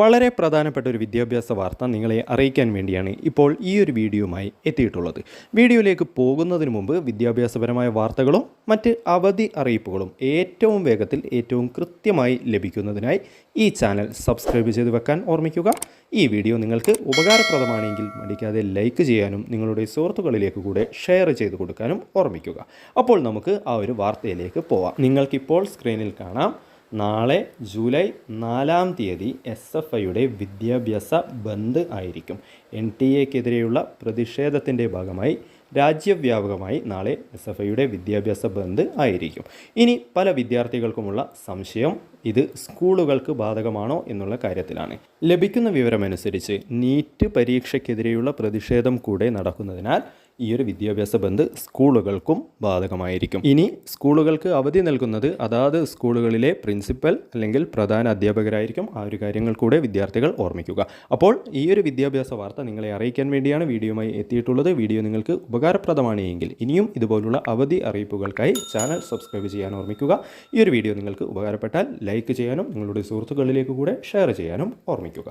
വളരെ പ്രധാനപ്പെട്ട ഒരു വിദ്യാഭ്യാസ വാർത്ത നിങ്ങളെ അറിയിക്കാൻ വേണ്ടിയാണ് ഇപ്പോൾ ഈ ഒരു വീഡിയോയുമായി എത്തിയിട്ടുള്ളത്. വീഡിയോയിലേക്ക് പോകുന്നതിന് മുമ്പ് വിദ്യാഭ്യാസപരമായ വാർത്തകളും മറ്റ് അവധി അറിയിപ്പുകളും ഏറ്റവും വേഗത്തിൽ ഏറ്റവും കൃത്യമായി ലഭിക്കുന്നതിനായി ഈ ചാനൽ സബ്സ്ക്രൈബ് ചെയ്ത് വെക്കാൻ ഓർമ്മിക്കുക. ഈ വീഡിയോ നിങ്ങൾക്ക് ഉപകാരപ്രദമാണെങ്കിൽ മടിക്കാതെ ലൈക്ക് ചെയ്യാനും നിങ്ങളുടെ സുഹൃത്തുക്കളിലേക്ക് കൂടെ ഷെയർ ചെയ്ത് കൊടുക്കാനും ഓർമ്മിക്കുക. അപ്പോൾ നമുക്ക് ആ ഒരു വാർത്തയിലേക്ക് പോവാം. നിങ്ങൾക്കിപ്പോൾ സ്ക്രീനിൽ കാണാം നാളെ ജൂലൈ നാലാം തീയതി എസ് എഫ് ഐയുടെ വിദ്യാഭ്യാസ ബന്ദ് ആയിരിക്കും. എൻ ടി എക്കെതിരെയുള്ള പ്രതിഷേധത്തിന്റെ ഭാഗമായി രാജ്യവ്യാപകമായി നാളെ എസ് എഫ് ഐയുടെ വിദ്യാഭ്യാസ ബന്ദ് ആയിരിക്കും. ഇനി പല വിദ്യാർത്ഥികൾക്കുമുള്ള സംശയം ഇത് സ്കൂളുകൾക്ക് ബാധകമാണോ എന്നുള്ള കാര്യത്തിലാണ്. ലഭിക്കുന്ന വിവരമനുസരിച്ച് നീറ്റ് പരീക്ഷയ്ക്കെതിരെയുള്ള പ്രതിഷേധം കൂടെ നടക്കുന്നതിനാൽ ഈ ഒരു വിദ്യാഭ്യാസ ബന്ദ് സ്കൂളുകൾക്കും ബാധകമായിരിക്കും. ഇനി സ്കൂളുകൾക്ക് അവധി നൽകുന്നത് അതാത് സ്കൂളുകളിലെ പ്രിൻസിപ്പൽ അല്ലെങ്കിൽ പ്രധാന അധ്യാപകരായിരിക്കും. ആ ഒരു കാര്യങ്ങൾ കൂടെ വിദ്യാർത്ഥികൾ ഓർമ്മിക്കുക. അപ്പോൾ ഈ ഒരു വിദ്യാഭ്യാസ വാർത്ത നിങ്ങളെ അറിയിക്കാൻ വേണ്ടിയാണ് വീഡിയോയുമായി എത്തിയിട്ടുള്ളത്. വീഡിയോ നിങ്ങൾക്ക് ഉപകാരപ്രദമാണ് എങ്കിൽ ഇനിയും ഇതുപോലുള്ള അവധി അറിയിപ്പുകൾക്കായി ചാനൽ സബ്സ്ക്രൈബ് ചെയ്യാൻ ഓർമ്മിക്കുക. ഈ ഒരു വീഡിയോ നിങ്ങൾക്ക് ഉപകാരപ്പെട്ടാൽ ലൈക്ക് ചെയ്യാനും നിങ്ങളുടെ സുഹൃത്തുക്കളിലേക്ക് കൂടെ ഷെയർ ചെയ്യാനും ഓർമ്മിക്കുക.